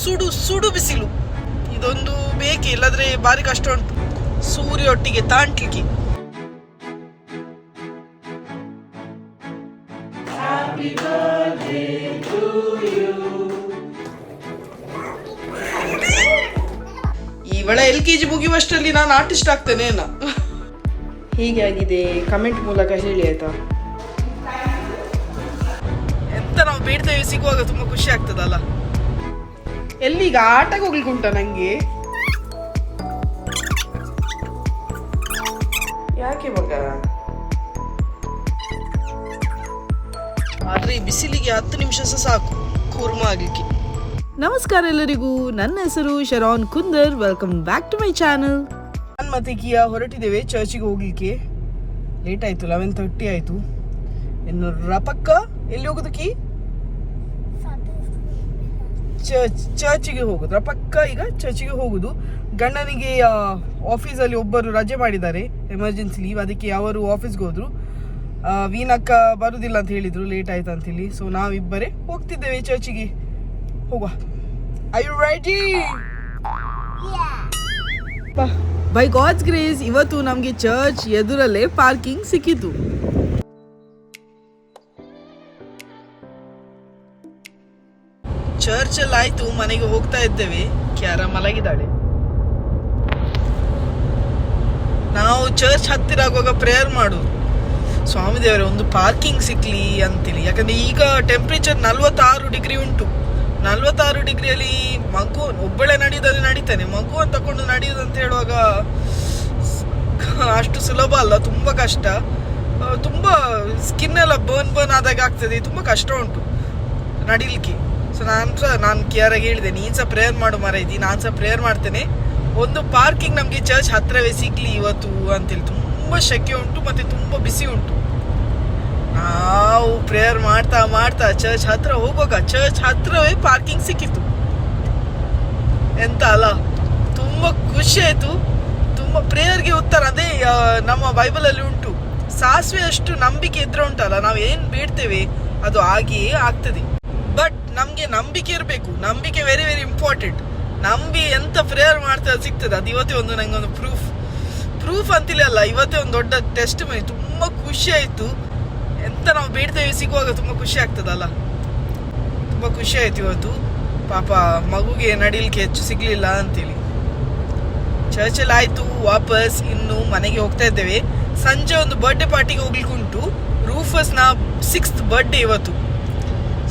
ಸುಡು ಸುಡು ಬಿಸಿಲು. ಇದೊಂದು ಬೇಕೆ ಇಲ್ಲದ್ರೆ ಬಾರಿ ಕಷ್ಟ ಉಂಟು. ಸೂರ್ಯ ಒಟ್ಟಿಗೆ ತಾಂಟ್ಲಿಕ್ಕೆ ಇವಳ ಎಲ್ ಕೆ ಜಿ ಮುಗಿಯುವಷ್ಟರಲ್ಲಿ ನಾನು ಆರ್ಟಿಸ್ಟ್ ಆಗ್ತೇನೆ ಏನ ಹೀಗೆ ಆಗಿದೆ. ಕಮೆಂಟ್ ಮೂಲಕ ಹೇಳಿ ಆಯ್ತಾ? ಎಂತ ನಾವು ಬೇಡ್ತೇವೆ ಸಿಗುವಾಗ ತುಂಬಾ ಖುಷಿ ಆಗ್ತದಲ್ಲ. ಎಲ್ಲಿಗ ಆಟಕ್ಕೆ ಹೋಗ್ಲಿಕ್ಕೆ ಉಂಟ ನಂಗೆ? ಯಾಕೆ ಮಗ ಆದ್ರೆ ಈ ಬಿಸಿಲಿಗೆ ಹತ್ತು ನಿಮಿಷ ಸಹ ಸಾಕು ಕೂರ್ಮ ಆಗ್ಲಿಕ್ಕೆ. ನಮಸ್ಕಾರ ಎಲ್ಲರಿಗೂ ನನ್ನ ಹೆಸರು Sharon Kundar welcome back to my channel ನಾನು ಮತ್ತೆ ಕಿಯಾ ಹೊರಟಿದ್ದೇವೆ ಚರ್ಚಿಗೆ ಹೋಗ್ಲಿಕ್ಕೆ. ಲೇಟ್ ಆಯ್ತು ಲೆವೆನ್ ತರ್ಟಿ ಆಯ್ತು. ಇನ್ನು ರಪಕ್ಕ ಎಲ್ಲಿ ಹೋಗೋದು ಕಿ? ಚರ್ಚ್, ಚರ್ಚಿಗೆ ಹೋಗುದು. ಪಕ್ಕ ಈಗ ಚರ್ಚಿಗೆ ಹೋಗುದು. ಗಂಡನಿಗೆ ಆಫೀಸಲ್ಲಿ ಒಬ್ಬರು ರಜೆ ಮಾಡಿದ್ದಾರೆ. ಎಮರ್ಜೆನ್ಸಿ ಲೀವ್ ಅದಕ್ಕೆ ಅವರು ಆಫೀಸ್ಗೆ ಹೋದ್ರು. ವೀನಕ್ಕ ಬರುದಿಲ್ಲ ಅಂತ ಹೇಳಿದ್ರು. ಲೇಟ್ ಆಯ್ತು ಅಂತೇಳಿ. ಸೊ ನಾವಿಬ್ಬರೇ ಹೋಗ್ತಿದ್ದೇವೆ ಚರ್ಚಿಗೆ. ಹೋಗುವ. I ready by God's grace ಇವತ್ತು ನಮಗೆ ಚರ್ಚ್ ಎದುರಲ್ಲೇ ಪಾರ್ಕಿಂಗ್ ಸಿಕ್ಕಿತು ಚರ್ಚ್ ಅಲ್ಲಿ ಆಯ್ತು, ಮನೆಗೆ ಹೋಗ್ತಾ ಇದ್ದೇವೆ. ಕ್ಯಾರ ಮಲಗಿದಾಳೆ ನಾವು ಚರ್ಚ್ ಹತ್ತಿರ ಆಗುವಾಗ ಪ್ರೇಯರ್ ಮಾಡು. ಸ್ವಾಮಿ ದೇವರೇ ಒಂದು ಪಾರ್ಕಿಂಗ್ ಸಿಕ್ಲಿ ಅಂತೇಳಿ ಯಾಕಂದ್ರೆ ಈಗ ಟೆಂಪ್ರೇಚರ್ ನಲ್ವತ್ತಾರು ಡಿಗ್ರಿ ಉಂಟು. ನಲ್ವತ್ತಾರು ಡಿಗ್ರಿಯಲ್ಲಿ ಮಗು, ಒಬ್ಬಳೆ ನಡೆಯೋದಲ್ಲಿ ನಡೀತಾನೆ. ಮಗು ಅಂತ ತಕೊಂಡು ನಡೆಯುದಂತ ಅಂತ ಹೇಳುವಾಗ ಅಷ್ಟು ಸುಲಭ ಅಲ್ಲ, ತುಂಬ ಕಷ್ಟ. ತುಂಬ ಸ್ಕಿನ್ ಎಲ್ಲ ಬರ್ನ್ ಬರ್ನ್ ಆದಾಗ ಆಗ್ತದೆ. ತುಂಬ ಕಷ್ಟ ಉಂಟು ನಡಿಲಿಕ್ಕೆ. ಸೊ ನಾನು ಸಹ, ನಾನು ಕೇರಾಗಿ ಹೇಳಿದೆ, ನೀನು ಸಹ ಪ್ರೇಯರ್ ಮಾಡು ಮರೈತಿ ನಾನು ಸಹ ಪ್ರೇಯರ್ ಮಾಡ್ತೇನೆ. ಒಂದು ಪಾರ್ಕಿಂಗ್ ನಮಗೆ ಚರ್ಚ್ ಹತ್ರವೇ ಸಿಗ್ಲಿ ಇವತ್ತು ಅಂತೇಳಿ ತುಂಬ ಶೆಕೆ ಉಂಟು, ಮತ್ತೆ ತುಂಬ ಬಿಸಿ ಉಂಟು. ನಾವು ಪ್ರೇಯರ್ ಮಾಡ್ತಾ ಮಾಡ್ತಾ ಚರ್ಚ್ ಹತ್ರ ಹೋಗುವಾಗ ಚರ್ಚ್ ಹತ್ರವೇ ಪಾರ್ಕಿಂಗ್ ಸಿಕ್ಕಿತ್ತು. ಎಂತ ಅಲ್ಲ, ತುಂಬ ಖುಷಿ ಆಯ್ತು. ತುಂಬ ಪ್ರೇಯರ್ಗೆ ಉತ್ತರ, ಅದೇ ನಮ್ಮ ಬೈಬಲಲ್ಲಿ ಉಂಟು. ಸಾಸಿವೆ ಅಷ್ಟು ನಂಬಿಕೆ ಇದ್ರೆ ಉಂಟಲ್ಲ, ನಾವು ಏನು ಬೇಡ್ತೇವೆ, ಅದು ಹಾಗೆಯೇ ಆಗ್ತದೆ. ಬಟ್ ನಮಗೆ ನಂಬಿಕೆ ಇರಬೇಕು. ನಂಬಿಕೆ ವೆರಿ ವೆರಿ ಇಂಪಾರ್ಟೆಂಟ್ ನಂಬಿ ಎಂತ ಪ್ರೇಯರ್ ಮಾಡ್ತಾ ಸಿಗ್ತದೆ, ಅದು ಇವತ್ತೇ ಒಂದು ನಂಗೆ ಒಂದು ಪ್ರೂಫ್ ಪ್ರೂಫ್ ಅಂತಿಲ್ಲ ಅಲ್ಲ, ಇವತ್ತೇ ಒಂದು ದೊಡ್ಡ ಟೆಸ್ಟ್ ಮೇಲೆ ತುಂಬ ಖುಷಿ ಆಯಿತು. ಎಂತ ನಾವು ಬೇಡ್ತೇವೆ ಸಿಗುವಾಗ ತುಂಬ ಖುಷಿ ಆಗ್ತದಲ್ಲ? ತುಂಬ ಖುಷಿ ಆಯ್ತು ಇವತ್ತು. ಪಾಪ ಮಗುಗೆ ನಡಿಲಿಕ್ಕೆ ಹೆಚ್ಚು ಸಿಗ್ಲಿಲ್ಲ ಅಂತೇಳಿ. ಚರ್ಚಲ್ಲಿ ಆಯಿತು, ವಾಪಸ್ ಇನ್ನು ಮನೆಗೆ ಹೋಗ್ತಾ ಇದ್ದೇವೆ. ಸಂಜೆ ಒಂದು ಬರ್ಡೇ ಪಾರ್ಟಿಗೆ ಹೋಗ್ಲಿಕ್ಕೆ ಉಂಟು ರೂಫಸ್ನ ಸಿಕ್ಸ್ತ್ ಬರ್ಡೇ ಇವತ್ತು.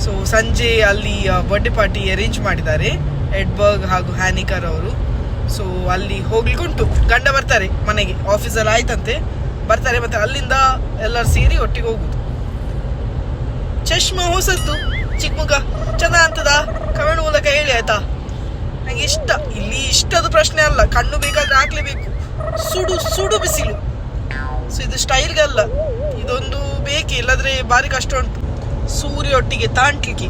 ಸೊ ಸಂಜೆ ಅಲ್ಲಿ ಬರ್ಡೇ ಪಾರ್ಟಿ ಅರೇಂಜ್ ಮಾಡಿದ್ದಾರೆ. ಎಡ್ಬರ್ಗ್ ಹಾಗೂ ಹ್ಯಾನಿಕರ್ ಅವರು. ಸೊ ಅಲ್ಲಿ ಹೋಗ್ಲಿಕ್ಕುಂಟು. ಗಂಡ ಬರ್ತಾರೆ ಮನೆಗೆ. ಆಫೀಸಲ್ಲಿ ಆಯ್ತಂತೆ. ಬರ್ತಾರೆ ಮತ್ತೆ ಅಲ್ಲಿಂದ ಎಲ್ಲರೂ ಸೇರಿ ಒಟ್ಟಿಗೆ ಹೋಗುದು. ಚಶ್ಮಾ ಹೊಸದ್ದು. ಚಿಕ್ಕ ಮಗ ಚೆನ್ನ ಅಂತದ ಕಮೆಂಟ್ ಮೂಲಕ ಹೇಳಿ ಆಯ್ತಾ? ನಂಗೆ ಇಷ್ಟ. ಇಲ್ಲಿ ಇಷ್ಟದ ಪ್ರಶ್ನೆ ಅಲ್ಲ. ಕಣ್ಣು ಬೇಕಾದ್ರೆ ಹಾಕ್ಲೇಬೇಕು. ಸುಡು ಸುಡು ಬಿಸಿಲು. ಸೊ ಇದು ಸ್ಟೈಲ್ಗೆ ಅಲ್ಲ ಇದೊಂದು ಬೇಕೆ, ಇಲ್ಲದ್ರೆ ಬಾರಿ ಕಷ್ಟ ಉಂಟು. ಸೂರ್ಯ ಒಟ್ಟಿಗೆ ತಾಂಟ್ಲಿಕ್ಕೆ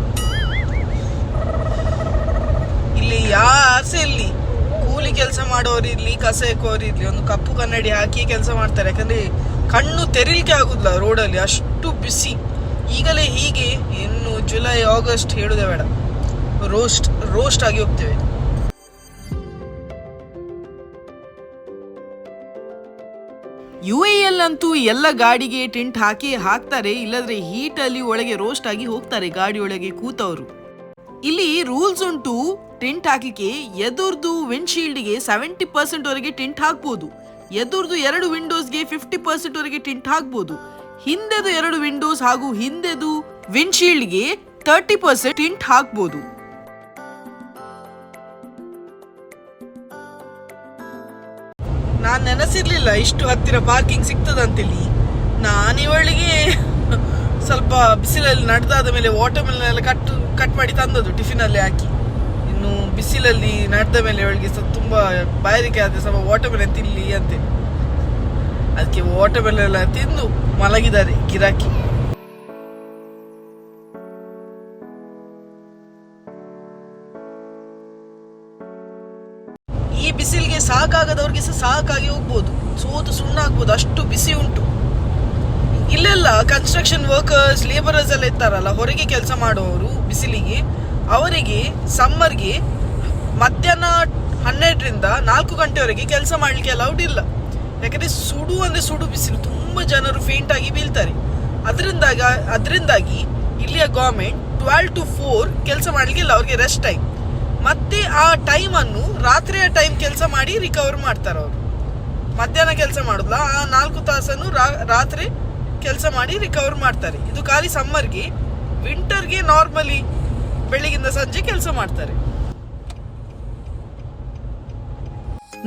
ಇಲ್ಲಿ ಯಾಸೆ ಇಲ್ಲಿ ಕೂಲಿ ಕೆಲಸ ಮಾಡೋರಿರ್ಲಿ ಕಸ ಎಕ್ಕೋರು ಇರ್ಲಿ, ಒಂದು ಕಪ್ಪು ಕನ್ನಡಿ ಹಾಕಿ ಕೆಲಸ ಮಾಡ್ತಾರೆ. ಯಾಕಂದ್ರೆ ಕಣ್ಣು ತೆರಿಲಿಕ್ಕೆ ಆಗುದಿಲ್ಲ ರೋಡಲ್ಲಿ, ಅಷ್ಟು ಬಿಸಿ ಈಗಲೇ ಹೀಗೆ, ಇನ್ನು ಜುಲೈ, ಆಗಸ್ಟ್ ಹೇಳುದೇ ಬೇಡ. ರೋಸ್ಟ್ ರೋಸ್ಟ್ ಆಗಿ ಹೋಗ್ತೇವೆ. ಯು ಎ ಎಲ್ ಅಂತೂ ಎಲ್ಲ ಗಾಡಿಗೆ ಟೆಂಟ್ ಹಾಕಿ ಹಾಕ್ತಾರೆ, ಇಲ್ಲದ್ರೆ ಹೀಟ್ ಅಲ್ಲಿ ಒಳಗೆ ರೋಸ್ಟ್ ಆಗಿ ಹೋಗ್ತಾರೆ ಗಾಡಿ ಒಳಗೆ ಕೂತವರು. ಇಲ್ಲಿ ರೂಲ್ಸ್ ಉಂಟು, ಟೆಂಟ್ ಹಾಕಲಿಕ್ಕೆ ಎದುರ್ದು ವಿಂಡ್ಶೀಲ್ಡ್ಗೆ ಸೆವೆಂಟಿ ಪರ್ಸೆಂಟ್ ವರೆಗೆ ಟೆಂಟ್ ಹಾಕ್ಬೋದು, ಎದುರ್ದು ಎರಡು ವಿಂಡೋಸ್ಗೆ ಫಿಫ್ಟಿ ಪರ್ಸೆಂಟ್ ವರೆಗೆ ಟಿಂಟ್ ಹಾಕ್ಬೋದು, ಹಿಂದೆದು ಎರಡು ವಿಂಡೋಸ್ ಹಾಗೂ ಹಿಂದೆದು ವಿಂಡ್ಶೀಲ್ಡ್ಗೆ ತರ್ಟಿ ಪರ್ಸೆಂಟ್ ಟಿಂಟ್ ಹಾಕ್ಬೋದು. ನಾನು ನೆನೆಸಿರ್ಲಿಲ್ಲ ಇಷ್ಟು ಹತ್ತಿರ ಪಾರ್ಕಿಂಗ್ ಸಿಗ್ತದಂತೇಳಿ. ನಾನು ಇವಳಿಗೆ ಸ್ವಲ್ಪ ಬಿಸಿಲಲ್ಲಿ ನಡೆದಾದ ಮೇಲೆ ವಾಟರ್ ಎಲ್ಲ ಕಟ್ ಕಟ್ ಮಾಡಿ ತಂದದ್ದು ಟಿಫಿನಲ್ಲಿ ಹಾಕಿ. ಇನ್ನು ಬಿಸಿಲಲ್ಲಿ ನಡೆದ ಮೇಲೆ ಇವಳಿಗೆ ಸ್ವಲ್ಪ ತುಂಬ ಬಾಯಾರಿಕೆ ಆದರೆ ಸ್ವಲ್ಪ ವಾಟರ್ ಮೆಲನ್ ತಿನ್ಲಿ ಅಂತೆ. ಅದಕ್ಕೆ ವಾಟರ್ ಮೆಲನ್ ಎಲ್ಲ ತಿಂದು ಮಲಗಿದ್ದಾರೆ ಗಿರಾಕಿ. ಸಾಕಾಗದವ್ರಿಗೆ ಸಹ ಸಾಕಾಗಿ ಹೋಗ್ಬೋದು. ಸೋತು ಸುಣ್ಣ ಆಗ್ಬೋದು ಅಷ್ಟು ಬಿಸಿ ಉಂಟು. ಇಲ್ಲೆಲ್ಲ ಕನ್ಸ್ಟ್ರಕ್ಷನ್ ವರ್ಕರ್ಸ್ ಲೇಬರರ್ಸ್ ಎಲ್ಲ ಇರ್ತಾರಲ್ಲ, ಹೊರಗೆ ಕೆಲಸ ಮಾಡುವವರು, ಬಿಸಿಲಿಗೆ, ಅವರಿಗೆ ಸಮ್ಮರ್ಗೆ ಮಧ್ಯಾಹ್ನ ಹನ್ನೆರಡರಿಂದ ನಾಲ್ಕು ಗಂಟೆವರೆಗೆ ಕೆಲಸ ಮಾಡ್ಲಿಕ್ಕೆ ಅಲೌಡ್ ಇಲ್ಲ. ಯಾಕಂದ್ರೆ ಸುಡು ಅಂದ್ರೆ ಸುಡು ಬಿಸಿಲು. ತುಂಬಾ ಜನರು ಫೇಂಟ್ ಆಗಿ ಬೀಳ್ತಾರೆ. ಅದರಿಂದಾಗ, ಅದರಿಂದಾಗಿ ಇಲ್ಲಿಯ ಗೌರ್ಮೆಂಟ್ ಟ್ವೆಲ್ ಟು ಫೋರ್ ಕೆಲಸ ಮಾಡ್ಲಿಕ್ಕೆ ಇಲ್ಲ ಅವ್ರಿಗೆ ರೆಸ್ಟ್ ಟೈಮ್ ಮತ್ತೆ ಆ ಟೈಮ್ ಅನ್ನು ರಾತ್ರಿಯ ಟೈಮ್ ಕೆಲಸ ಮಾಡಿ ರಿಕವರ್ ಮಾಡ್ತಾರೆ ಅವರು. ಮಧ್ಯಾಹ್ನ ಕೆಲಸ ಮಾಡುದಿಲ್ಲ ಆ ನಾಲ್ಕು ತಾಸನ್ನು ರಾತ್ರಿ ಕೆಲಸ ಮಾಡಿ ರಿಕವರ್ ಮಾಡ್ತಾರೆ. ಇದು ಖಾಲಿ ಸಮ್ಮರ್ಗೆ ವಿಂಟರ್ಗೆ ನಾರ್ಮಲಿ ಬೆಳಗಿಂದ ಸಂಜೆ ಕೆಲಸ ಮಾಡ್ತಾರೆ.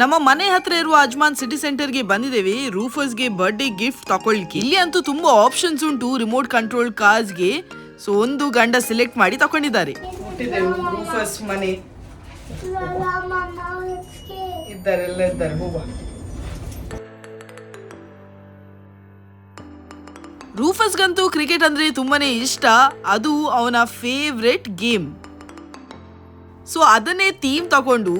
ನಮ್ಮ ಮನೆ ಹತ್ರ ಇರುವ ಅಜ್ಮಾನ್ ಸಿಟಿ ಸೆಂಟರ್ಗೆ ಬಂದಿದ್ದೇವೆ. ರೂಫರ್ಸ್ಗೆ ಬರ್ಡೇ ಗಿಫ್ಟ್ ತಗೊಳ್ಳಿಕ್ಕೆ ಇಲ್ಲಿ ಅಂತೂ ತುಂಬಾ ಆಪ್ಷನ್ಸ್ ಉಂಟು. ರಿಮೋಟ್ ಕಂಟ್ರೋಲ್ ಕಾರ್ಸ್ಗೆ ಸೊ ಒಂದು ಗಂಡ ಸೆಲೆಕ್ಟ್ ಮಾಡಿ ತಗೊಂಡಿದ್ದಾರೆ ರೂಫಸ್ ಮನೆ. ಇದ್ದಾರೆಲ್ಲ ಇದ್ದಾರೆ ಕ್ರಿಕೆಟ್ ಅಂದ್ರೆ ತುಂಬಾನೇ ಇಷ್ಟ. ಅದು ಅವನ ಫೇವ್ರೆಟ್ ಗೇಮ್ ಸೊ ಅದನ್ನೇ ಥೀಮ್ ತಗೊಂಡು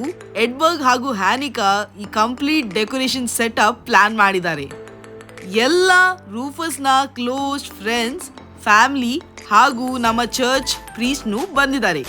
ಎಡ್ಬರ್ಗ್ ಹಾಗೂ ಹ್ಯಾನಿಕಾ ಈ ಕಂಪ್ಲೀಟ್ ಡೆಕೋರೇಷನ್ ಸೆಟಪ್ ಪ್ಲಾನ್ ಮಾಡಿದ್ದಾರೆ. ಎಲ್ಲ ರೂಫಸ್ನ ಕ್ಲೋಸ್ ಫ್ರೆಂಡ್ಸ್ ಫ್ಯಾಮಿಲಿ ಹಾಗೂ ನಮ್ಮ ಚರ್ಚ್ ಪ್ರೀಸ್ಟ್ನು ಬಂದಿದ್ದಾರೆ.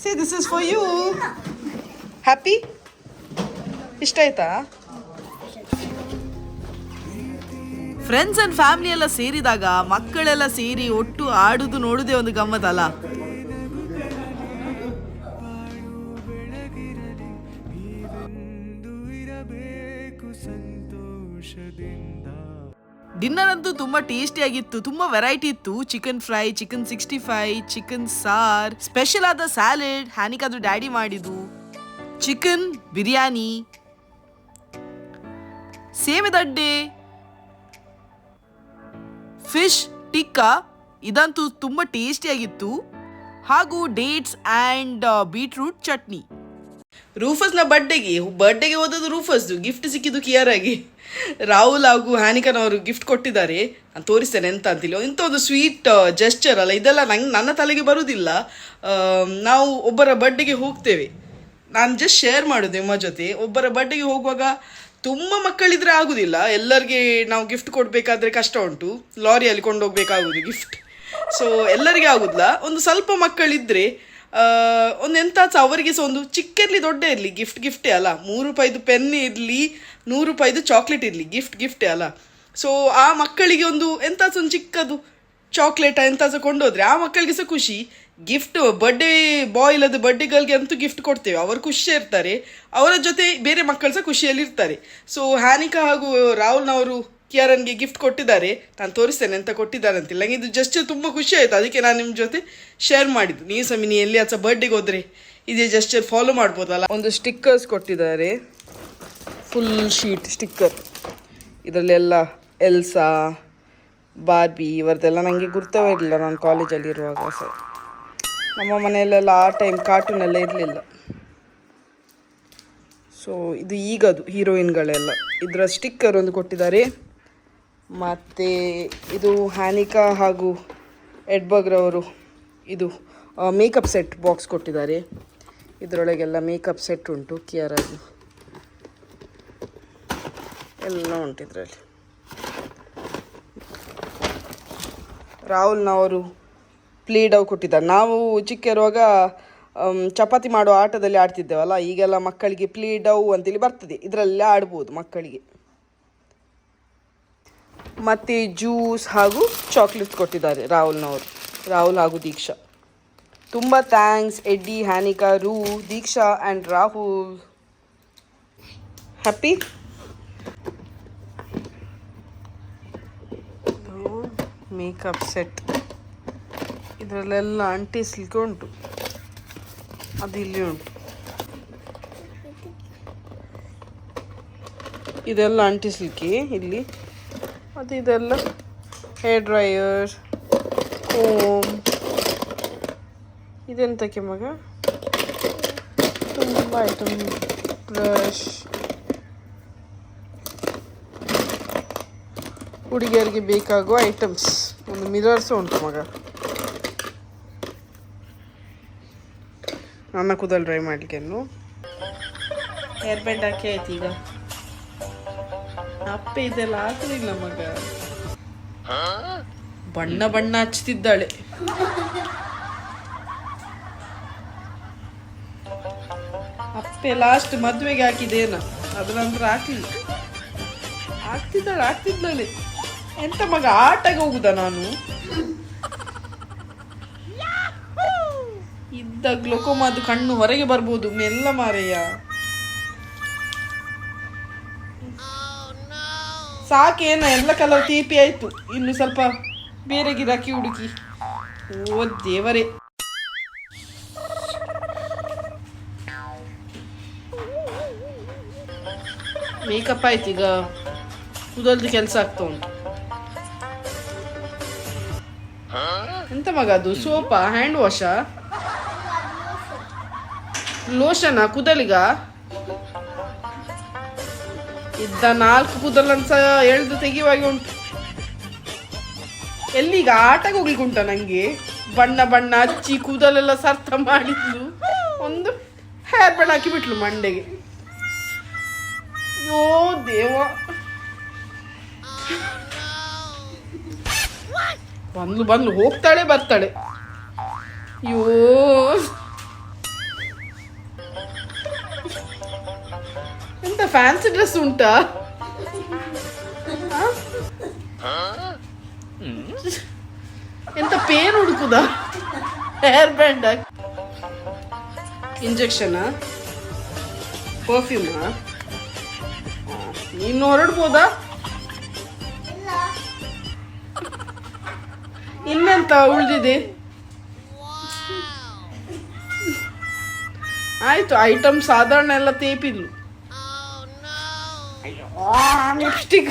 See this is for you happy ಇಷ್ಟ ಆಯ್ತಾ ಫ್ರೆಂಡ್ಸ್ ಅಂಡ್ ಫ್ಯಾಮಿಲಿ ಎಲ್ಲ ಸೇರಿದಾಗ ಮಕ್ಕಳೆಲ್ಲ ಸೇರಿ ಒಟ್ಟು ಆಡುದು ನೋಡುದೇ ಒಂದು ಗಮ್ಮತ್ತಲ್ಲ? ಡಿನ್ನರ್ ಅಂತೂ ತುಂಬಾ ಟೇಸ್ಟಿ ಆಗಿತ್ತು, ತುಂಬಾ ವೆರೈಟಿ ಇತ್ತು. Chicken fry chicken sixty five chicken sir special ಆದ ಸ್ಯಾಲೆಡ್ ಹ್ಯಾನಿಕಾದ್ರು ಡ್ಯಾಡಿ ಮಾಡಿದ್ದು. ಚಿಕನ್ ಬಿರಿಯಾನಿ. ಸೇವೆದಡ್ಡೆ ಫಿಶ್ ಟಿಕ್ಕಾ ಇದಂತೂ ತುಂಬ ಟೇಸ್ಟಿಯಾಗಿತ್ತು ಹಾಗೂ ಡೇಟ್ಸ್ ಆ್ಯಂಡ್ ಬೀಟ್ರೂಟ್ ಚಟ್ನಿ. ರೂಫಸ್ನ ಬರ್ಡೇಗೆ ಬರ್ಡೇಗೆ ಹೋದದ್ದು ರೂಫಸ್ದು. ಗಿಫ್ಟ್ ಸಿಕ್ಕಿದ್ದು ಕಿಯರಾಗಿ. ರಾಹುಲ್ ಹಾಗೂ ಹ್ಯಾನಿಕನವರು ಗಿಫ್ಟ್ ಕೊಟ್ಟಿದ್ದಾರೆ. ನಾನು ತೋರಿಸ್ತೇನೆ ಎಂತ ಅಂತಿಲ್ಲ ಇಂಥ ಒಂದು ಸ್ವೀಟ್ ಜೆಸ್ಚರ್ ಅಲ್ಲ, ಇದೆಲ್ಲ ನಂಗೆ ನನ್ನ ತಲೆಗೆ ಬರುವುದಿಲ್ಲ ನಾವು ಒಬ್ಬರ ಬರ್ಡೆಗೆ ಹೋಗ್ತೇವೆ. ನಾನು ಜಸ್ಟ್ ಶೇರ್ ಮಾಡೋದು ನಿಮ್ಮ ಜೊತೆ. ಒಬ್ಬರ ಬರ್ಡೆಗೆ ಹೋಗುವಾಗ ತುಂಬ ಮಕ್ಕಳಿದ್ರೆ ಆಗುದಿಲ್ಲ. ಎಲ್ಲರಿಗೆ ನಾವು ಗಿಫ್ಟ್ ಕೊಡಬೇಕಾದ್ರೆ ಕಷ್ಟ ಉಂಟು. ಲಾರಿಯಲ್ಲಿ ಕೊಂಡೋಗ್ಬೇಕಾಗುದು ಗಿಫ್ಟ್ ಸೊ ಎಲ್ಲರಿಗೆ ಆಗುದಿಲ್ಲ. ಒಂದು ಸ್ವಲ್ಪ ಮಕ್ಕಳಿದ್ರೆ ಒಂದು ಎಂತ ಸ ಅವರಿಗೆ ಸಹ ಒಂದು ಚಿಕ್ಕ ಇರಲಿ ದೊಡ್ಡ ಇರಲಿ ಗಿಫ್ಟ್ ಗಿಫ್ಟೇ ಅಲ್ಲ. ಮೂರು ರೂಪಾಯಿದು ಪೆನ್ ಇರಲಿ, ನೂರು ರೂಪಾಯಿದು ಚಾಕ್ಲೇಟ್ ಇರಲಿ ಗಿಫ್ಟ್ ಗಿಫ್ಟೇ ಅಲ್ಲ. ಸೊ ಆ ಮಕ್ಕಳಿಗೆ ಒಂದು ಎಂತ ಸ ಒಂದು ಚಿಕ್ಕದು ಚಾಕ್ಲೇಟ್ ಸಹ ಕೊಂಡೋದ್ರೆ ಆ ಮಕ್ಕಳಿಗೆ ಸಹ ಖುಷಿ. ಗಿಫ್ಟ್ ಬರ್ಡೇ ಬಾಯ್ ಇಲ್ಲದ ಬರ್ಡೇ ಗರ್ಲ್ಗೆ ಅಂತೂ ಗಿಫ್ಟ್ ಕೊಡ್ತೇವೆ. ಅವರು ಖುಷಿ ಇರ್ತಾರೆ. ಅವರ ಜೊತೆ ಬೇರೆ ಮಕ್ಕಳು ಸಹ ಖುಷಿಯಲ್ಲಿ ಇರ್ತಾರೆ ಸೊ ಹ್ಯಾನಿಕಾ ಹಾಗೂ ರಾಹುಲ್ನವರು ಕಿಯಾರನ್ಗೆ ಗಿಫ್ಟ್ ಕೊಟ್ಟಿದ್ದಾರೆ. ನಾನು ತೋರಿಸ್ತೇನೆ ಅಂತ ಕೊಟ್ಟಿದ್ದಾರೆ ಅಂತಿಲ್ಲ ನಂಗೆ ಇದು ಜಸ್ಟ್ ತುಂಬ ಖುಷಿ ಆಯಿತು. ಅದಕ್ಕೆ ನಾನು ನಿಮ್ಮ ಜೊತೆ ಶೇರ್ ಮಾಡಿದ್ದು. ನೀವು ಸಮಿನಿ, ಎಲ್ಲಿ ಅಥವಾ ಬರ್ಡೇಗೆ ಹೋದ್ರೆ? ಇದೇ ಜಸ್ಟರ್ ಫಾಲೋ ಮಾಡ್ಬೋದಲ್ಲ ಒಂದು ಸ್ಟಿಕ್ಕರ್ಸ್ ಕೊಟ್ಟಿದ್ದಾರೆ. ಫುಲ್ ಶೀಟ್ ಸ್ಟಿಕ್ಕರ್ ಇದರಲ್ಲೆಲ್ಲ ಎಲ್ಸಾ ಬಾರ್ಬಿ ಇವರದೆಲ್ಲ ನನಗೆ ಗುರ್ತವೇ ಇರಲಿಲ್ಲ ನಾನು ಕಾಲೇಜಲ್ಲಿ ಇರುವಾಗ ಸಹ ನಮ್ಮ ಮನೆಯಲ್ಲೆಲ್ಲ ಆ ಟೈಮ್ ಕಾರ್ಟೂನ್ ಎಲ್ಲ ಇರಲಿಲ್ಲ. ಸೊ ಇದು ಈಗದು ಹೀರೋಯಿನ್ಗಳೆಲ್ಲ ಇದರ ಸ್ಟಿಕ್ಕರ್ ಒಂದು ಕೊಟ್ಟಿದ್ದಾರೆ. ಮತ್ತು ಇದು ಹ್ಯಾನಿಕಾ ಹಾಗೂ ಎಡ್ಬಗ್ರವರು ಇದು ಮೇಕಪ್ ಸೆಟ್ ಬಾಕ್ಸ್ ಕೊಟ್ಟಿದ್ದಾರೆ. ಇದರೊಳಗೆಲ್ಲ ಮೇಕಪ್ ಸೆಟ್ ಉಂಟು ಕಿಯರಾಗಿ ಎಲ್ಲ ಉಂಟು ಇದರಲ್ಲಿ. ರಾಹುಲ್ನವರು ಪ್ಲೇ ಡೌ ಕೊಟ್ಟಿದ್ದಾರೆ. ನಾವು ಚಿಕ್ಕಿರುವಾಗ ಚಪಾತಿ ಮಾಡುವ ಆಟದಲ್ಲಿ ಆಡ್ತಿದ್ದೇವಲ್ಲ, ಈಗೆಲ್ಲ ಮಕ್ಕಳಿಗೆ ಪ್ಲೇ ಡವ್ ಅಂತೇಳಿ ಬರ್ತದೆ. ಇದರಲ್ಲಿ ಆಡ್ಬೋದು ಮಕ್ಕಳಿಗೆ. ಮತ್ತು ಜ್ಯೂಸ್ ಹಾಗೂ ಚಾಕ್ಲೇಟ್ಸ್ ಕೊಟ್ಟಿದ್ದಾರೆ ರಾಹುಲ್ನವರು. ರಾಹುಲ್ ಹಾಗೂ ದೀಕ್ಷಾ. ತುಂಬ ಥ್ಯಾಂಕ್ಸ್ ಎಡ್ಡಿ ಹ್ಯಾನಿಕಾ ರೂ, Deeksha and Rahul. Happy makeup set ಇದರಲ್ಲೆಲ್ಲ ಅಂಟಿಸ್ಲಿಕ್ಕೆ ಉಂಟು. ಅದು ಇಲ್ಲಿ ಉಂಟು. ಇದೆಲ್ಲ ಅಂಟಿಸ್ಲಿಕ್ಕೆ ಇಲ್ಲಿ? ಅದು ಇದೆಲ್ಲ. ಹೇರ್ ಡ್ರೈಯರ್ ಕೋಮ್ ಇದೆಂತಕ್ಕೆ ಮಗ? ತುಂಬ ಐಟಮ್ ಬ್ರಷ್ ಹುಡುಗಿಯರಿಗೆ ಬೇಕಾಗುವ ಐಟಮ್ಸ್ ಒಂದು ಮಿರರ್ಸ್ ಉಂಟು ಮಗ. ನನ್ನ ಕೂದಲು ಡ್ರೈ ಮಾಡಲಿಕ್ಕೆ ಹೇರ್ ಬ್ಯಾಂಡ್ ಹಾಕಿ ಆಯ್ತು ಈಗ. ಅಪ್ಪೆ ಇದೆಲ್ಲ ಹಾಕಲಿಲ್ಲ ಮಗ. ಬಣ್ಣ ಬಣ್ಣ ಹಚ್ತಿದ್ದಾಳೆ. ಅಪ್ಪೆ ಲಾಸ್ಟ್ ಮದ್ವೆಗೆ ಹಾಕಿದೇನ ಅದ್ರ ನಂತರ ಹಾಕ್ಲಿಲ್ಲ ಆಗ್ತಿದ್ದಾಳೆ ಆಗ್ತಿದ್ದಾಳೆ ಎಂತ ಮಗ ಆಟಗೆ ಹೋಗುದ ನಾನು? ಇದ್ದ ಗ್ಲೊಕೋಮಾದು ಕಣ್ಣು ಹೊರಗೆ ಬರ್ಬೋದು ಮೆಲ್ಲ ಮಾರಯ್ಯ. ಸಾಕೇನ, ಎಲ್ಲ ಕಲರ್ ತೀಪಿ ಆಯ್ತು. ಇನ್ನು ಸ್ವಲ್ಪ ಬೇರೆ ಗಿರಾಕಿ ಹುಡುಕಿ. ಓ ದೇವರೇ. ಮೇಕಪ್ ಆಯ್ತು ಈಗ. ಕೂದಲ್ದು ಕೆಲಸ ಆಗ್ತಾ ಉಂಟು. ಎಂತ ಮಗ ಅದು? ಸೋಪಾ? ಹ್ಯಾಂಡ್ ವಾಶಾ ಲೋಷನಾ ಕೂದಲಿಗ? ಇದ್ದ ನಾಲ್ಕು ಕೂದಲನ್ಸ ಎಳ್ದು ತೆಗೆಯುವಾಗ ಉಂಟು. ಎಲ್ಲಿಗ ಆಟಕ್ಕೆ ಹೋಗ್ಲಿಕ್ಕೆ ಉಂಟ ನಂಗೆ? ಬಣ್ಣ ಬಣ್ಣ ಹಚ್ಚಿ ಕೂದಲೆಲ್ಲ ಸರ್ಥ ಮಾಡಿದ್ಲು ಒಂದು ಹೇರ್ ಬೆಳ ಹಾಕಿ ಬಿಟ್ಲು ಮಂಡೆಗೆ. ಯೋ ದೇವ. ಬಂದ್ಲು ಬಂದ್ಲು, ಹೋಗ್ತಾಳೆ, ಬರ್ತಾಳೆ. ಅಯ್ಯೋ. ಫ್ಯಾನ್ಸಿ ಡ್ರೆಸ್ ಉಂಟಾ? ಎಂತ ಪೇನ್ ಹುಡುಕುದ ಹೇರ್ ಬ್ಯಾಂಡ್ ಇಂಜೆಕ್ಷನ್ ಪರ್ಫ್ಯೂಮ್ ನೀನು ಹೊರಡ್ಬೋದಾ ಇನ್ನೆಂತ ಉಳಿದಿದೆ ಆಯ್ತು ಐಟಮ್ ಸಾಧಾರಣ ಎಲ್ಲ ತೇಪಿದ್ಲು ಲಿಪ್ಸ್ಟಿಕ್.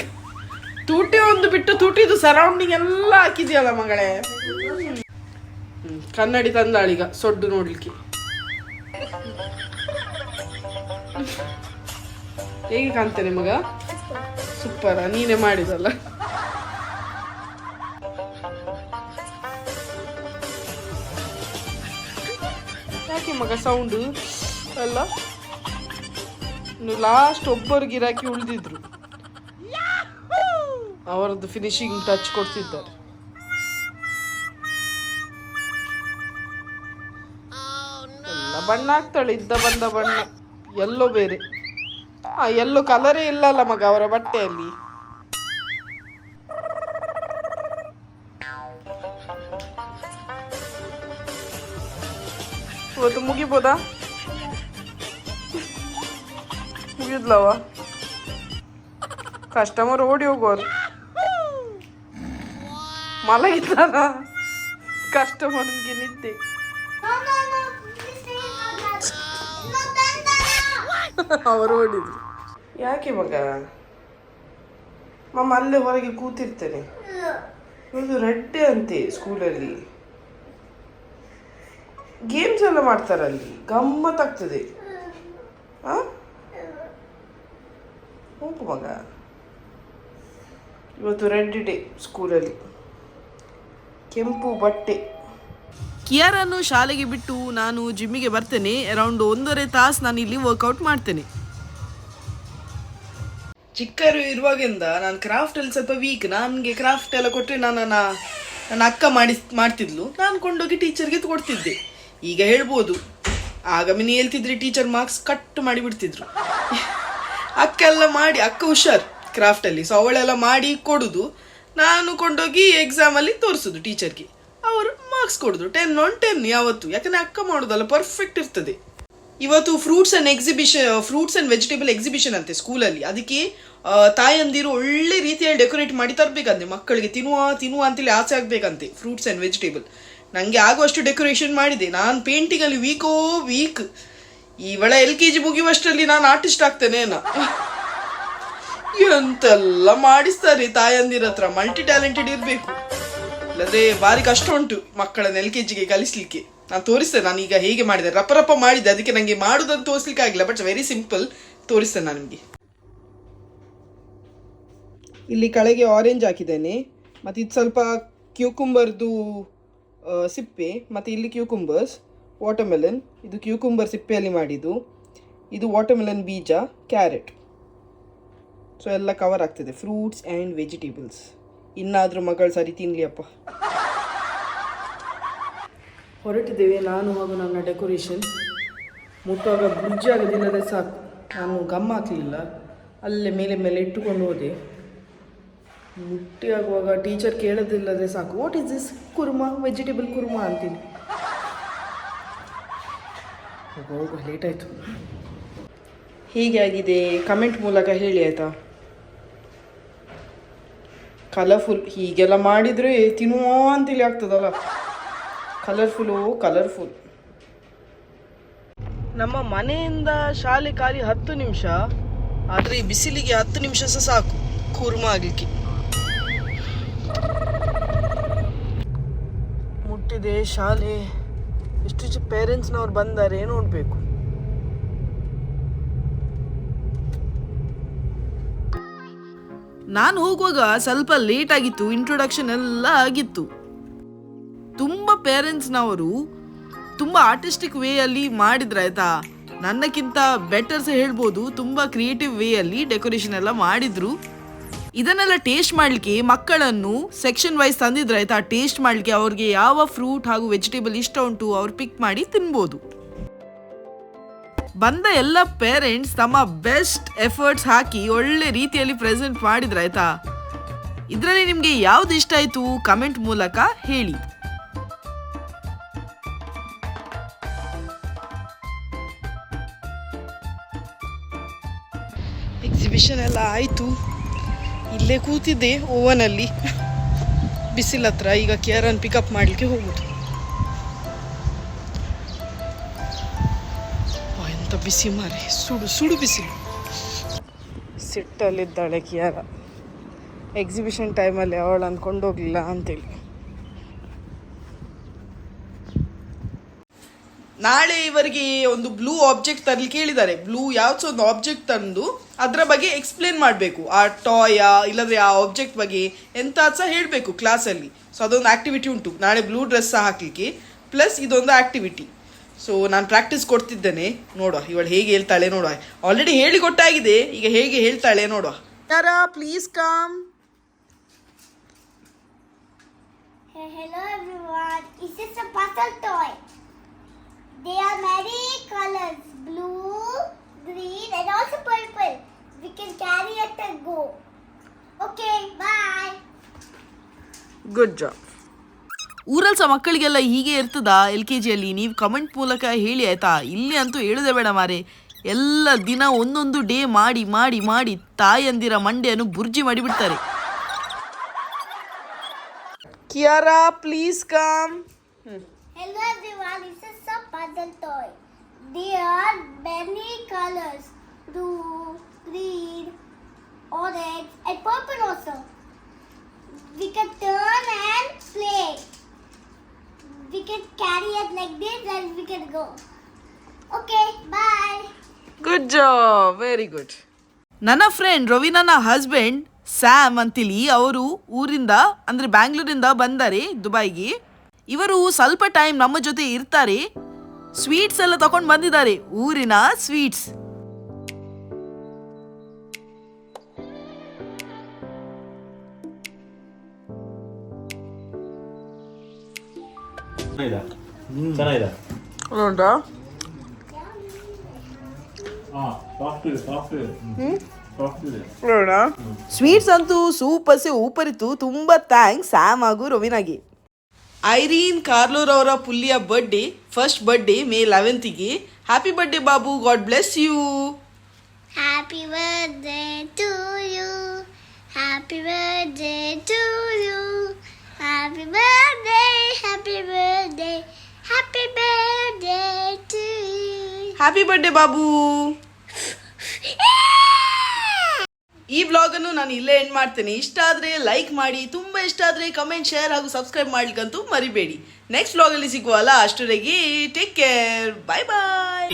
ತೂಟಿ ಒಂದು ಬಿಟ್ಟು ತೂಟಿದು ಸರೌಂಡಿಂಗ್ ಎಲ್ಲ ಹಾಕಿದ್ಯಲ್ಲ ಮಗಳೇ. ಕನ್ನಡಿ ತಂದಾಳೀಗ ಸೊಡ್ಡು ನೋಡ್ಲಿಕ್ಕೆ. ಹೇಗೆ ಕಾಣ್ತೇನೆ ಮಗ? ಸೂಪರ ನೀನೇ ಮಾಡಿದಲ್ಲ. ಯಾಕೆ ಮಗ ಸೌಂಡು ಅಲ್ಲ? ಲಾಸ್ಟ್ ಒಬ್ಬರು ಗಿರಾಕಿ ಉಳಿದಿದ್ರು. ಅವರದ್ದು ಫಿನಿಶಿಂಗ್ ಟಚ್ ಕೊಡ್ತಿದ್ದಾರೆ. ಎಲ್ಲ ಬಣ್ಣ ಹಾಕ್ತಾಳೆ ಇದ್ದ ಬಂದ ಬಣ್ಣ. ಎಲ್ಲೋ ಬೇರೆ. ಎಲ್ಲೋ ಕಲರೇ ಇಲ್ಲ ಅಲ್ಲ ಮಗ ಅವರ ಬಟ್ಟೆಯಲ್ಲಿ. ಇವತ್ತು ಮುಗಿಬೋದಾ? ಮುಗಿದ್ಲವ? ಕಸ್ಟಮರ್ ಓಡಿ ಹೋಗೋರು. ಮಲಗಿದ್ದಾರ? ಕಸ್ಟಮರ್ಗೆ ನಿದ್ದೆ. ಅವರು ಓಡಿದ್ರು. ಯಾಕೆ ಮಗ? ಮಮ್ಮ ಅಲ್ಲೇ ಹೊರಗೆ ಕೂತಿರ್ತೇನೆ. ಇದು ರೆಡ್ ಅಂತೆ ಸ್ಕೂಲಲ್ಲಿ. ಗೇಮ್ಸ್ ಎಲ್ಲ ಮಾಡ್ತಾರಲ್ಲಿ. ಗಮ್ಮತ್ತಾಗ್ತದೆ. ಆ? ಹೋಗು ಮಗ ಇವತ್ತು ರೆಡ್ ಡೇ ಸ್ಕೂಲಲ್ಲಿ ಕೆಂಪು ಬಟ್ಟೆ. ಕಿಯಾರನ್ನು ಶಾಲೆಗೆ ಬಿಟ್ಟು ನಾನು ಜಿಮ್ಮಿಗೆ ಬರ್ತೇನೆ. ಅರೌಂಡ್ ಒಂದೂವರೆ ತಾಸು ನಾನು ಇಲ್ಲಿ ವರ್ಕೌಟ್ ಮಾಡ್ತೇನೆ. ಚಿಕ್ಕರು ಇರುವಾಗಿಂದ ನಾನು ಕ್ರಾಫ್ಟ್ ಅಲ್ಲಿ ಸ್ವಲ್ಪ ವೀಕ್ ನನಗೆ ಕ್ರಾಫ್ಟ್ ಎಲ್ಲ ಕೊಟ್ಟರೆ ನಾನು ನನ್ನ ನನ್ನ ಅಕ್ಕ ಮಾಡಿ ಮಾಡ್ತಿದ್ಲು. ನಾನು ಕೊಂಡೋಗಿ ಟೀಚರ್ಗೆ ಕೊಡ್ತಿದ್ದೆ. ಈಗ ಹೇಳ್ಬೋದು. ಆಗ ಮಿನಿ ಹೇಳ್ತಿದ್ರೆ ಟೀಚರ್ ಮಾರ್ಕ್ಸ್ ಕಟ್ ಮಾಡಿ ಬಿಡ್ತಿದ್ರು ಅಕ್ಕ ಎಲ್ಲ ಮಾಡಿ, ಅಕ್ಕ ಹುಷಾರ್ ಕ್ರಾಫ್ಟಲ್ಲಿ ಸೊ ಅವಳೆಲ್ಲ ಮಾಡಿ ಕೊಡೋದು. ನಾನು ಕೊಂಡೋಗಿ ಎಕ್ಸಾಮಲ್ಲಿ ತೋರಿಸೋದು ಟೀಚರ್ಗೆ ಅವರು ಮಾರ್ಕ್ಸ್ ಕೊಡೋದು ಟೆನ್ ಆನ್ ಟೆನ್ ಯಾವತ್ತು? ಯಾಕಂದ್ರೆ ಅಕ್ಕ ಮಾಡೋದಲ್ಲ ಪರ್ಫೆಕ್ಟ್ ಇರ್ತದೆ. ಇವತ್ತು fruits and exhibition fruits and vegetable exhibition ಅಂತೆ ಸ್ಕೂಲಲ್ಲಿ ಅದಕ್ಕೆ ತಾಯಂದಿರು ಒಳ್ಳೆ ರೀತಿಯಲ್ಲಿ ಡೆಕೋರೇಟ್ ಮಾಡಿ ತರಬೇಕಂತೆ. ಮಕ್ಕಳಿಗೆ ತಿನ್ನುವ ತಿನ್ನುವ ಅಂತೇಳಿ ಆಸೆ ಆಗಬೇಕಂತೆ ಫ್ರೂಟ್ಸ್ ಅಂಡ್ ವೆಜಿಟೇಬಲ್ ನನಗೆ ಆಗುವಷ್ಟು ಡೆಕೋರೇಷನ್ ಮಾಡಿದೆ. ನಾನು ಪೇಂಟಿಂಗಲ್ಲಿ ವೀಕೋ ವೀಕ್ ಇವಳ ಎಲ್ ಕೆ ಜಿ ಮುಗಿಯುವಷ್ಟರಲ್ಲಿ ನಾನು ಆರ್ಟಿಸ್ಟ್ ಆಗ್ತೇನೆ ಎಂತೆಲ್ಲ ಮಾಡಿಸ್ತಾರೆ ತಾಯಂದಿರ ಹತ್ರ. ಮಲ್ಟಿ ಟ್ಯಾಲೆಂಟೆಡ್ ಇರಬೇಕು. ಇಲ್ಲದೆ ಬಾರಿ ಕಷ್ಟ ಉಂಟು ಮಕ್ಕಳನ್ನ ಎಲ್ ಕೆ ಜಿಗೆ ಕಲಿಸ್ಲಿಕ್ಕೆ. ನಾನು ತೋರಿಸ್ತೇನೆ, ನಾನು ಈಗ ಹೇಗೆ ಮಾಡಿದೆ. ರಪ್ಪ ರಪ್ಪ ಮಾಡಿದೆ, ಅದಕ್ಕೆ ನನಗೆ ಮಾಡುದಂತ ತೋರಿಸ್ಲಿಕ್ಕೆ ಆಗಿಲ್ಲ ಬಟ್ ವೆರಿ ಸಿಂಪಲ್ ತೋರಿಸ್ತೇನೆ ನಾನು ನಿಮಗೆ. ಇಲ್ಲಿ ಕಳೆಗೆ ಆರೆಂಜ್ ಹಾಕಿದ್ದೇನೆ. ಮತ್ತು ಇದು ಸ್ವಲ್ಪ ಕ್ಯೂಕುಂಬರ್ದು ಸಿಪ್ಪೆ ಮತ್ತು ಇಲ್ಲಿ ಕ್ಯೂಕುಂಬರ್ಸ್ ವಾಟರ್ಮೆಲನ್, ಇದು ಕ್ಯೂಕುಂಬರ್ ಸಿಪ್ಪೆಯಲ್ಲಿ ಮಾಡಿದ್ದು. ಇದು ವಾಟರ್ಮೆಲನ್ ಬೀಜ, ಕ್ಯಾರೆಟ್. ಸೊ ಎಲ್ಲ ಕವರ್ ಆಗ್ತದೆ. ಫ್ರೂಟ್ಸ್ ಆ್ಯಂಡ್ ವೆಜಿಟೇಬಲ್ಸ್ ಇನ್ನಾದರೂ ಮಗಳು ಸರಿ ತಿನ್ಲಿಯಪ್ಪ. ಹೊರಟಿದ್ದೇವೆ. ನಾನು ಹಾಗೂ ನನ್ನ ಡೆಕೋರೇಷನ್ ಮುಟ್ಟುವಾಗ ಬುಜ್ಜಿ ಆಗೋದಿಲ್ಲದೆ ಸಾಕು. ನಾನು ಗಮ್ ಹಾಕಲಿಲ್ಲ. ಅಲ್ಲೇ ಮೇಲೆ ಮೇಲೆ ಇಟ್ಟುಕೊಂಡು ಹೋದೆ. ಮುಟ್ಟಿ ಆಗುವಾಗ ಟೀಚರ್ ಕೇಳೋದಿಲ್ಲದೆ ಸಾಕು. What is this kurma? Vegetable kurma ಅಂತೀನಿ. ಹೋಗುವ ಲೇಟ್ ಆಯಿತು. ಹೀಗೆ ಆಗಿದೆ. ಕಮೆಂಟ್ ಮೂಲಕ ಹೇಳಿ ಆಯಿತಾ? ಕಲರ್ಫುಲ್ ಹೀಗೆಲ್ಲ ಮಾಡಿದರೆ ತಿನ್ನುವ ಅಂತೇಳಿ ಆಗ್ತದಲ್ಲ? ಕಲರ್ಫುಲ್ಲು ಕಲರ್ಫುಲ್ ನಮ್ಮ ಮನೆಯಿಂದ ಶಾಲೆ ಖಾಲಿ ಹತ್ತು ನಿಮಿಷ, ಆದರೆ ಈ ಬಿಸಿಲಿಗೆ ಹತ್ತು ನಿಮಿಷ ಸಹ ಸಾಕು. ಕೂರ್ಮ ಆಗಲಿಕ್ಕೆ. ಮುಟ್ಟಿದೆ ಶಾಲೆ. ಎಷ್ಟು ಪೇರೆಂಟ್ಸ್ನವ್ರು ಬಂದರೆ ನೋಡಬೇಕು ನಾನು ಹೋಗುವಾಗ ಸ್ವಲ್ಪ ಲೇಟ್ ಆಗಿತ್ತು ಇಂಟ್ರೊಡಕ್ಷನ್ ಎಲ್ಲ ಆಗಿತ್ತು. ತುಂಬ ಪೇರೆಂಟ್ಸ್ನವರು ತುಂಬ ಆರ್ಟಿಸ್ಟಿಕ್ ವೇಯಲ್ಲಿ ಮಾಡಿದ್ರು, ಆಯ್ತಾ? ನನ್ನಕ್ಕಿಂತ ಬೆಟರ್ಸ್ ಹೇಳ್ಬೋದು, ತುಂಬ ಕ್ರಿಯೇಟಿವ್ ವೇಯಲ್ಲಿ ಡೆಕೋರೇಷನ್ ಎಲ್ಲ ಮಾಡಿದ್ರು. ಇದನ್ನೆಲ್ಲ ಟೇಸ್ಟ್ ಮಾಡಲಿಕ್ಕೆ ಮಕ್ಕಳನ್ನು ಸೆಕ್ಷನ್ ವೈಸ್ ತಂದಿದ್ರೆ ಆಯ್ತಾ ಟೇಸ್ಟ್ ಮಾಡಲಿಕ್ಕೆ ಅವ್ರಿಗೆ ಯಾವ ಫ್ರೂಟ್ ಹಾಗೂ ವೆಜಿಟೇಬಲ್ ಇಷ್ಟ ಉಂಟು ಅವ್ರು ಪಿಕ್ ಮಾಡಿ ತಿನ್ಬೋದು. ಬಂದ ಎಲ್ಲ ಪೇರೆಂಟ್ಸ್ ತಮ್ಮ ಬೆಸ್ಟ್ ಎಫರ್ಟ್ಸ್ ಹಾಕಿ ಒಳ್ಳೆ ರೀತಿಯಲ್ಲಿ ಪ್ರೆಸೆಂಟ್ ಮಾಡಿದ್ರೆ ಆಯ್ತಾ? ಇದರಲ್ಲಿ ನಿಮಗೆ ಯಾವ್ದು ಇಷ್ಟ ಆಯಿತು ಕಮೆಂಟ್ ಮೂಲಕ ಹೇಳಿ. ಎಕ್ಸಿಬಿಷನ್ ಎಲ್ಲ ಆಯಿತು. ಇಲ್ಲೇ ಕೂತಿದ್ದೆ ಓವನಲ್ಲಿ ಬಿಸಿಲ ಹತ್ರ, ಈಗ ಕೇರನ್ ಪಿಕಪ್ ಮಾಡಲಿಕ್ಕೆ ಹೋಗುದು. ಎಂತ ಬಿಸಿ ಮಾರೆ. ಸುಡು ಸುಡು ಬಿಸಿಲು. ಸಿಟ್ಟಲ್ಲಿದ್ದಾಳೆ ಕಿಯಾರ. ಎಕ್ಸಿಬಿಷನ್ ಟೈಮಲ್ಲಿ ಅವಳು ಅಂದ್ಕೊಂಡು ಹೋಗ್ಲಿಲ್ಲ ಅಂತೇಳಿ. ನಾಳೆ ಇವರಿಗೆ ಒಂದು ಬ್ಲೂ ಆಬ್ಜೆಕ್ಟ್ ತರಲಿಕ್ಕೆ ಹೇಳಿದ್ದಾರೆ ಬ್ಲೂ ಯಾವ್ದು ಒಂದು ಆಬ್ಜೆಕ್ಟ್ ತಂದು ಅದರ ಬಗ್ಗೆ ಎಕ್ಸ್ಪ್ಲೇನ್ ಮಾಡಬೇಕು. ಆ ಟಾಯ ಇಲ್ಲದ್ರೆ ಆ ಆಬ್ಜೆಕ್ಟ್ ಬಗ್ಗೆ ಎಂತ ಸಹ ಹೇಳಬೇಕು ಕ್ಲಾಸಲ್ಲಿ ಸೊ ಅದೊಂದು ಆಕ್ಟಿವಿಟಿ ಉಂಟು. ನಾಳೆ ಬ್ಲೂ ಡ್ರೆಸ್ ಸಹ ಹಾಕಲಿಕ್ಕೆ. ಪ್ಲಸ್ ಇದೊಂದು ಆಕ್ಟಿವಿಟಿ ಸೊ ನಾನು ಪ್ರಾಕ್ಟೀಸ್ ಕೊಡ್ತಿದ್ದೇನೆ. ನೋಡುವ. ಇವಳು ಹೇಗೆ ಹೇಳ್ತಾಳೆ ನೋಡುವ. ಆಲ್ರೆಡಿ ಹೇಳಿ ಕೊಟ್ಟಾಗಿದೆ. ಈಗ ಹೇಗೆ ಹೇಳ್ತಾಳೆ ನೋಡುವ. ಯಾರ please come Hey, hello everyone. Is this a puzzle toy? There are many colors blue, green, and also purple. We can carry it and go. Okay, bye. Good job ಊರಲ್ಲಿ ಸಹ ಮಕ್ಕಳಿಗೆಲ್ಲ ಹೀಗೆ ಇರ್ತದಾ ಎಲ್ ಕೆ ಜಿಯಲ್ಲಿ ನೀವು comment ಮೂಲಕ ಹೇಳಿ ಆಯ್ತಾ ಇಲ್ಲಿ ಅಂತೂ ಹೇಳದೆ ಬೇಡ ಮಾರೆ ಎಲ್ಲ ದಿನ ಒಂದೊಂದು ಡೇ ಮಾಡಿ ಮಾಡಿ ಮಾಡಿ ತಾಯಂದಿರ ಮಂಡೆಯನ್ನು ಬುರ್ಜಿ ಮಾಡಿಬಿಡ್ತಾರೆ Kiara please come Hello everyone. A puzzle toy. There are many colors blue, green, orange, and purple also. We can turn and play. We can carry it like this and we can go. Okay, bye. Good job. Very good. ನನ್ನ friend ರವಿನನ husband Sam ಅಂತಿಲಿ ಅವರು ಊರಿಂದ ಅಂದರೆ ಬ್ಯಾಂಗ್ಳೂರಿಂದ ಬಂದರೆ ದುಬೈಗೆ ಇವರು ಸ್ವಲ್ಪ time ನಮ್ಮ ಜೊತೆ ಇರ್ತಾರೆ ಸ್ವೀಟ್ಸ್ ಎಲ್ಲ ತಗೊಂಡು ಬಂದಿದ್ದಾರೆ. ಊರಿನ ಸ್ವೀಟ್ಸ್ ಸ್ವೀಟ್ಸ್ ಅಂತೂ ಸೂಪರ್ಸೆ ಊಪರಿತು. ಊಪರಿತ್ತು ತುಂಬಾ ಥ್ಯಾಂಕ್ಸ್ ಸ್ಯಾಮ್ ಹಾಗೂ ರವಿನಾಗೆ ಐರೀನ್ ಕಾರ್ಲೋರ್ ಅವರ ಪುಲ್ಲಿಯ ಬರ್ಡೇ ಫಸ್ಟ್ ಬರ್ಡೇ ಮೇ ಲೆವೆಂತಿಗೆ happy birthday Babu God bless you Happy birthday to you. Happy birthday to you. Happy birthday, happy birthday, happy birthday to you. Happy birthday Babu ಈ ವ್ಲಾಗನ್ನು ನಾನು ಇಲ್ಲೇ ಎಂಡ್ ಮಾಡ್ತೇನೆ. ಇಷ್ಟ ಆದರೆ ಲೈಕ್ ಮಾಡಿ, ತುಂಬ ಇಷ್ಟ ಆದರೆ ಕಮೆಂಟ್ ಶೇರ್ ಹಾಗೂ ಸಬ್ಸ್ಕ್ರೈಬ್ ಮಾಡ್ಲಿಕ್ಕಂತೂ ಮರಿಬೇಡಿ. ನೆಕ್ಸ್ಟ್ ವ್ಲಾಗಲ್ಲಿ ಸಿಗುವಲ್ಲ ಅಷ್ಟರಿಗೆ ಟೇಕ್ ಕೇರ್ ಬಾಯ್ ಬಾಯ್